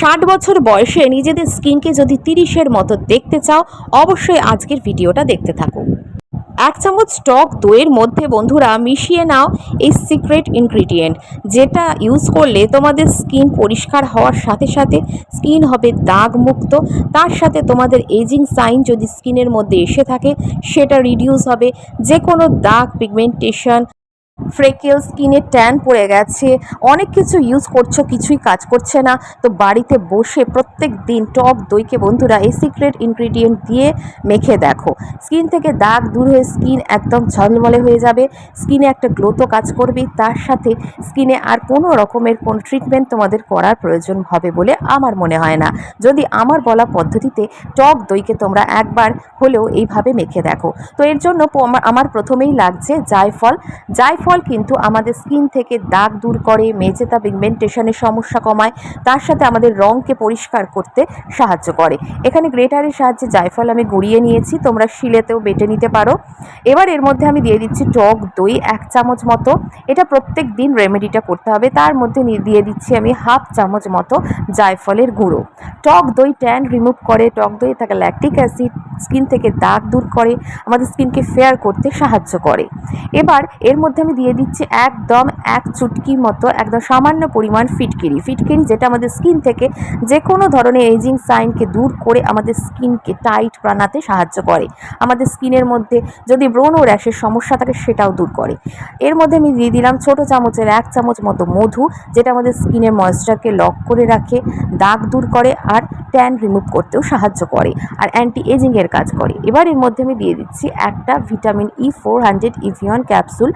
ষাট বছর বয়সে নিজেদের স্কিনকে যদি তিরিশের মতো দেখতে চাও, অবশ্যই আজকের ভিডিওটা দেখতে থাকো। এক চামচ টক দইয়ের মধ্যে বন্ধুরা মিশিয়ে নাও এই সিক্রেট ইনগ্রিডিয়েন্ট, যেটা ইউজ করলে তোমাদের স্কিন পরিষ্কার হওয়ার সাথে সাথে স্কিন হবে দাগ মুক্ত তার সাথে তোমাদের এজিং সাইন যদি স্কিনের মধ্যে এসে থাকে, সেটা রিডিউস হবে। যে কোনো দাগ পিগমেন্টেশন ফ্রেকেল স্কিনে ট্যান পড়ে গেছে। অনেক কিছু ইউজ করছ, কিছুই কাজ করছে না। তো বাড়িতে বসে প্রত্যেক দিন টক দইকে বন্ধুরা এই সিক্রেট ইনগ্রিডিয়েন্ট দিয়ে মেখে দেখো। স্কিন থেকে দাগ দূর হয়ে স্কিন একদম ঝলমলে হয়ে যাবে। স্কিনে একটা গ্লো তো কাজ করবেই। তার সাথে স্কিনে আর কোনো রকমের কোন ট্রিটমেন্ট তোমাদের করার প্রয়োজন হবে বলে আমার মনে হয় না। যদি আমার বলা পদ্ধতিতে টক দইকে তোমরা একবার হলেও এইভাবে মেখে দেখো। তো এর জন্য আমার প্রথমেই লাগছে জায়ফল। জায়ফল কিন্তু আমাদের স্কিন থেকে দাগ দূর করে মেজেতা পিগমেন্টেশনের সমস্যা কমায়, তার সাথে আমাদের রঙকে পরিষ্কার করতে সাহায্য করে। এখানে গ্রেটারের সাহায্যে জায়ফল আমি গুঁড়িয়ে নিয়েছি, তোমরা শিলেতেও বেটে নিতে পারো। এবার এর মধ্যে আমি দিয়ে দিচ্ছি টক দই এক চামচ মতো। এটা প্রত্যেক দিন রেমেডিটা করতে হবে। তার মধ্যে দিয়ে দিচ্ছি আমি হাফ চামচ মতো জায়ফলের গুঁড়ো। টক দই ট্যান রিমুভ করে, টক দই থাকা ল্যাকটিক অ্যাসিড স্কিন থেকে দাগ দূর করে, আমাদের স্কিনকে ফেয়ার করতে সাহায্য করে। এবার এর মধ্যে আমি দিয়ে দিচ্ছি একদম এক চুটকি মতো, একদম সামান্য পরিমাণ ফিটকিরি। ফিটকিরি যেটা আমাদের স্কিন থেকে যে কোনো ধরনের এজিং সাইনকে দূর করে আমাদের স্কিনকে টাইট বানাতে সাহায্য করে। আমাদের স্কিনের মধ্যে যদি ব্রণ ও র্যাশের সমস্যা থাকে সেটাও দূর করে। এর মধ্যে আমি দিয়ে দিলাম ছোট চামচের এক চামচ মতো মধু, যেটা আমাদের স্কিনের ময়েশ্চারকে লক করে রাখে, দাগ দূর করে আর ট্যান রিমুভ করতেও সাহায্য করে আর অ্যান্টি এজিংয়ের কাজ করে। এবার এর মধ্যে আমি দিয়ে দিচ্ছি একটা vitamin E four hundred Evion capsule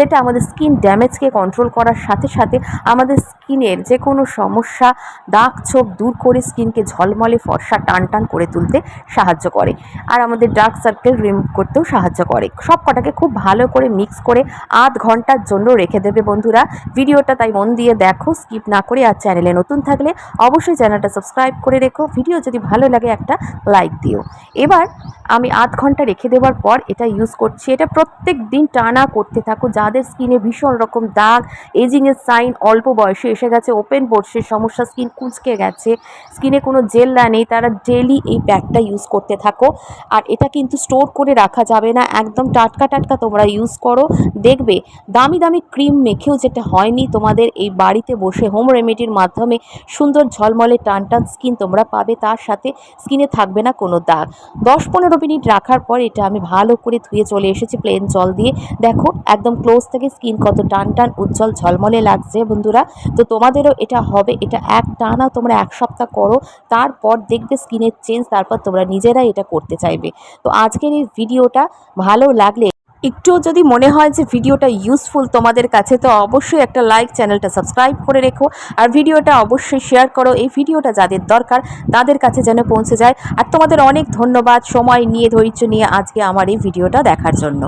যেটা আমাদের স্কিন ড্যামেজকে কন্ট্রোল করার সাথে সাথে আমাদের স্কিনের যে কোনো সমস্যা, দাগ ছোপ দূর করে স্কিনকে ঝলমলে, ফর্সা, টান টান করে তুলতে সাহায্য করে। আর আমাদের ডার্ক সার্কেল রিমুভ করতেও সাহায্য করে। সব কটাকে খুব ভালো করে মিক্স করে আধ ঘণ্টার জন্য রেখে দেবে বন্ধুরা। ভিডিওটা তাই মন দিয়ে দেখো স্কিপ না করে আর চ্যানেলে নতুন থাকলে অবশ্যই চ্যানেলটা সাবস্ক্রাইব করে রেখো। ভিডিও যদি ভালো লাগে একটা লাইক দিও। এবার আমি আধ ঘণ্টা রেখে দেওয়ার পর এটা ইউজ করছি। এটা প্রত্যেক দিন টানা করতে থাকো যাদের স্কিনে ভীষণ রকম দাগ এজিংয়ের সাইন অল্প বয়সে এসে গেছে ওপেন পোর্সের সমস্যা স্কিন কুঁচকে গেছে স্কিনে কোনো জেল নেই, তারা ডেলি এই ব্যাগটা ইউজ করতে থাকো। আর এটা কিন্তু স্টোর করে রাখা যাবে না, একদম টাটকা টাটকা তোমরা ইউজ করো। দেখবে, দামি দামি ক্রিম মেখেও যেটা হয়নি, তোমাদের এই বাড়িতে বসে হোম রেমেডির মাধ্যমে সুন্দর ঝলমলে টান টান স্কিন তোমরা পাবে, তার সাথে স্কিনে থাকবে না কোনো দাগ। দশ পনেরো মিনিট রাখার পর এটা আমি ভালো করে ধুয়ে চলে এসেছি প্লেন জল দিয়ে। দেখো, একদম ক্লোজ থেকে স্কিন কত টান টান, উজ্জ্বল ঝলমলে লাগছে বন্ধুরা। তো তোমাদেরও এটা হবে, এটা এক টানা তোমরা এক সপ্তাহ করো, তারপর দেখবে স্কিনের চেঞ্জ, তারপর তোমরা নিজেরাই এটা করতে চাইবে। তো আজকের এই ভিডিওটা ভালো লাগলে একটুও যদি মনে হয় যে ভিডিওটা ইউজফুল তোমাদের কাছে, তো অবশ্যই একটা লাইক চ্যানেলটা সাবস্ক্রাইব করে রেখো। আর ভিডিওটা অবশ্যই শেয়ার করো, এই ভিডিওটা যাদের দরকার, তাদের কাছে যেন পৌঁছে যায়। আর তোমাদের অনেক ধন্যবাদ সময় নিয়ে, ধৈর্য নিয়ে আজকে আমার এই ভিডিওটা দেখার জন্য।